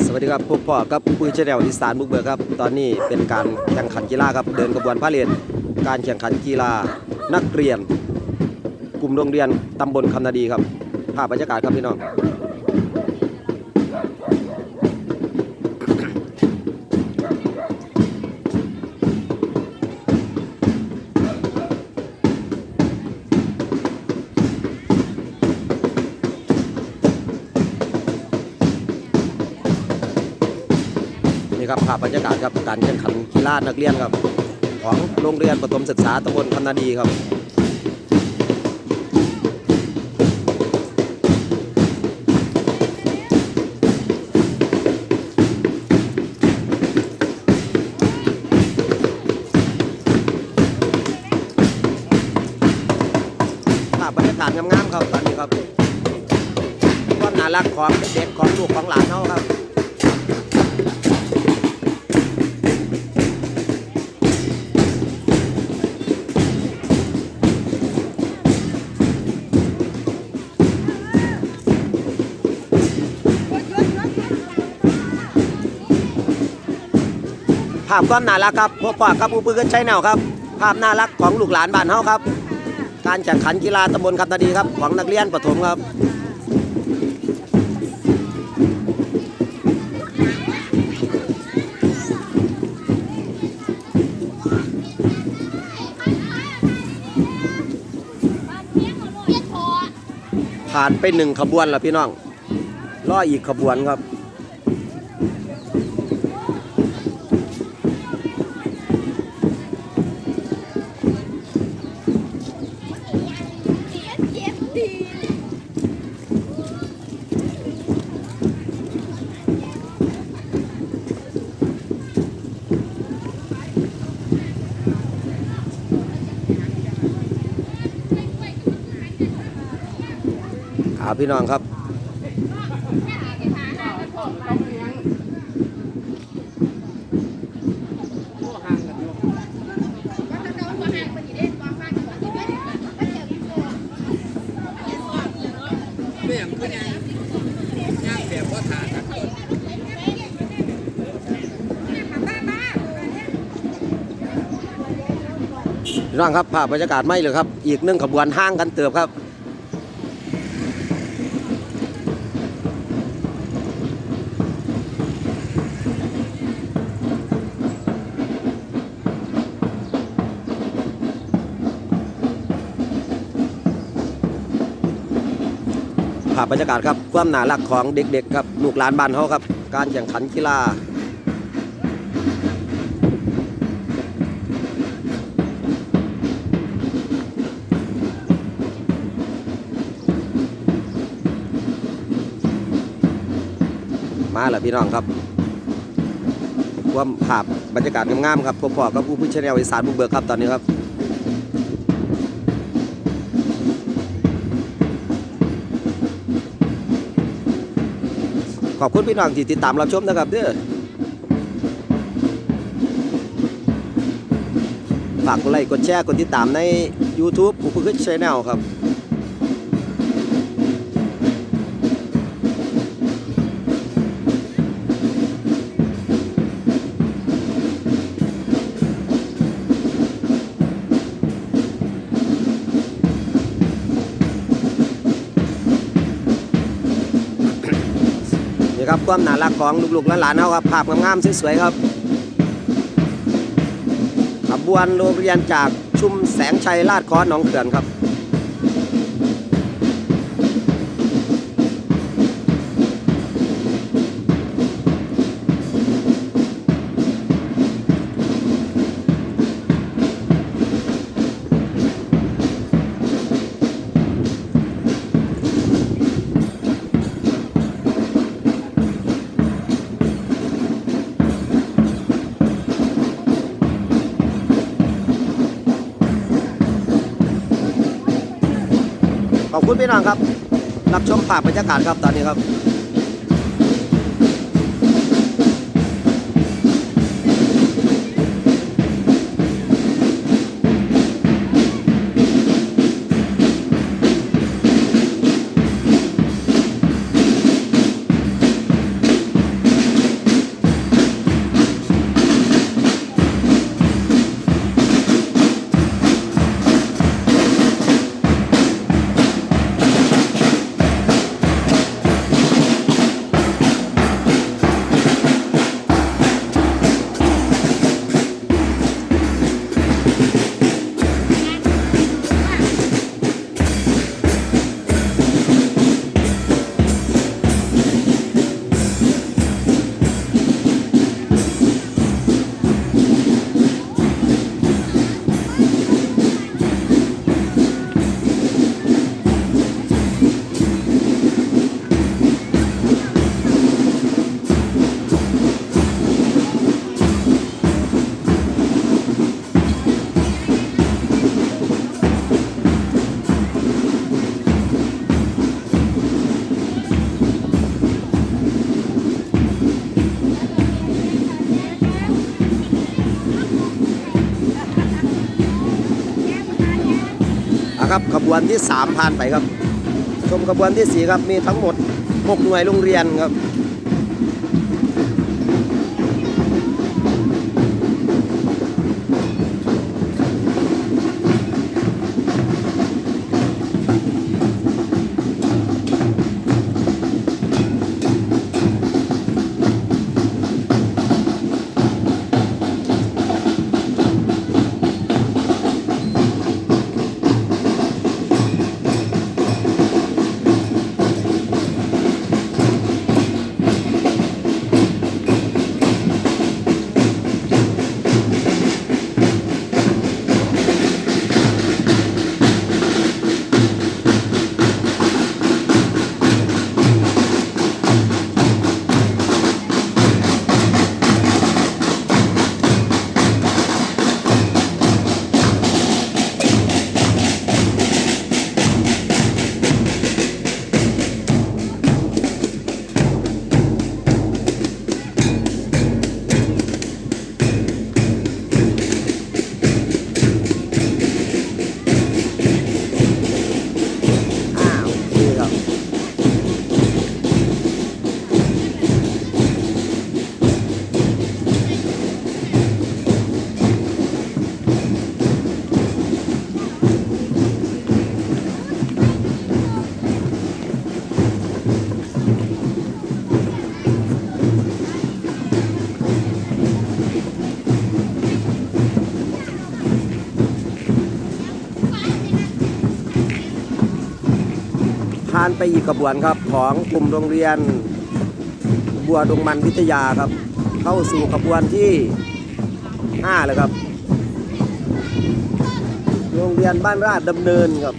สวัสดีครับพบพ่อกับปุ้ยเชนแนลอีสานบุกเบิกครับ ตอนนี้เป็นการแข่งขันกีฬาครับ เดินกระบวนพาเหรดการแข่งขันกีฬานักเรียน กลุ่มโรงเรียนตำบลคำนาดีครับภาพบรรยากาศครับพี่น้อง ครับภาพบรรยากาศครับการแข่งขันกีฬานักเรียนครับ ของโรงเรียนประถมศึกษาตำบลคำนาดีครับภาพบรรยากาศงามๆครับตอนนี้ครับความน่ารักของเด็กของลูกของหลานเขาครับ ภาพความน่ารักครับพวกพ่อกับผู้ปืนใช้แนวครับ ภาพน่ารักของลูกหลานบ้านเฮาครับ การแข่งขันกีฬาตำบลคำตาดีครับของนักเรียนประถมครับผ่านไปหนึ่งขบวนแล้วพี่น้องรออีกขบวนครับาพี่น้องครับเรื่องก็ยังย่างแบบว่าทานนะต้นพี่น้องครับภาพบรรยากาศไม่เลยครับ อีกหนึ่งขบวนห้างกันเติบครับ ภาพบรรยากาศครับความน่ารักของเด็กๆครับลูกหลานบ้านเขาครับ การแข่งขันกีฬามาแล้วพี่น้องครับความภาพบรรยากาศงามๆครับพบพอกับผู้ผู้ชแนลอีสานบุกเบิกครับตอนนี้ครับ ขอบคุณพี่น้องที่ติดตามรับชมนะครับเด้อฝากกดไลค์กดแชร์กดติดตามใน YouTube ผู้ผู้ชแนลครับ ครับความน่ารักของลูกๆหลานๆเขาครับภาพงามๆสวยๆครับขบวนโรงเรียนจากชุมแสงชัยลาดคอหนองเขื่อนครับ ขอบคุณพี่น้องครับ รับชมภาพบรรยากาศครับตอนนี้ครับ ครับขบวนที่ 3 ผ่านไปครับ ชมขบวนที่ 4 ครับมีทั้งหมด 6 หน่วยโรงเรียนครับานไปอีกกระบวนครับของกลุ่มโรงเรียนบัวดงมันวิทยาครับ เข้าสู่กระบวนที่5เลยครับ โรงเรียนบ้านราชดำเนินครับ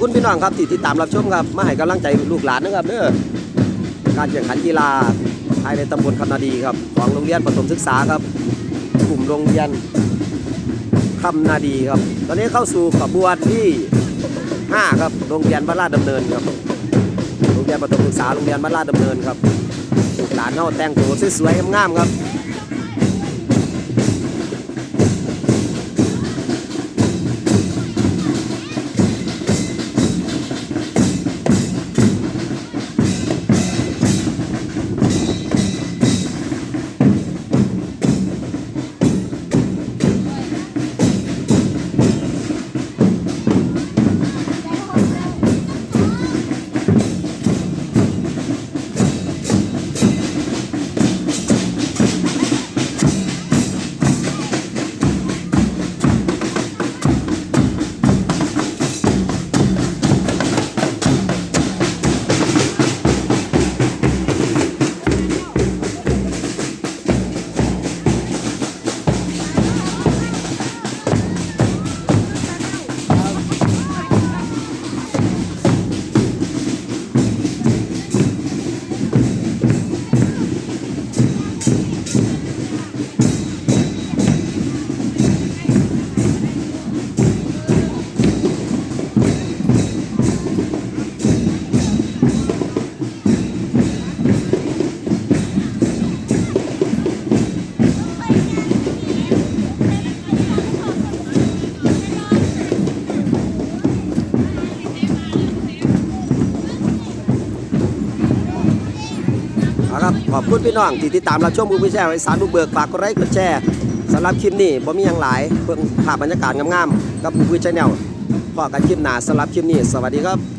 คุณพี่น้องครับที่ติดตามรับชมครับมาให้กำลังใจลูกหลานนะครับเด้อการแข่งขันกีฬาภายในตำบลคำนาดีครับของโรงเรียนประถมศึกษาครับ กลุ่มโรงเรียนคำนาดีครับ ตอนนี้เข้าสู่ขบวนที่ 5 ครับโรงเรียนบ้านลาดดำเนินครับโรงเรียนประถมศึกษาโรงเรียนบ้านลาดดำเนินครับลูกหลานเฮาแต่งตัวสวยๆงามๆครับ อบขอบคุณพี่น้องที่ติดตามรับชมบุญพิแชร์ไว้สารบุกเบิกฝากกดไลค์กดแชร์สำหรับคลิปนี้ผมมีอย่างหลายเพื่อภาพบรรยากาศงามๆกับบุญพิแชร์แนลพอกันคลิปหนาสำหรับคลิปนี้ สวัสดีครับ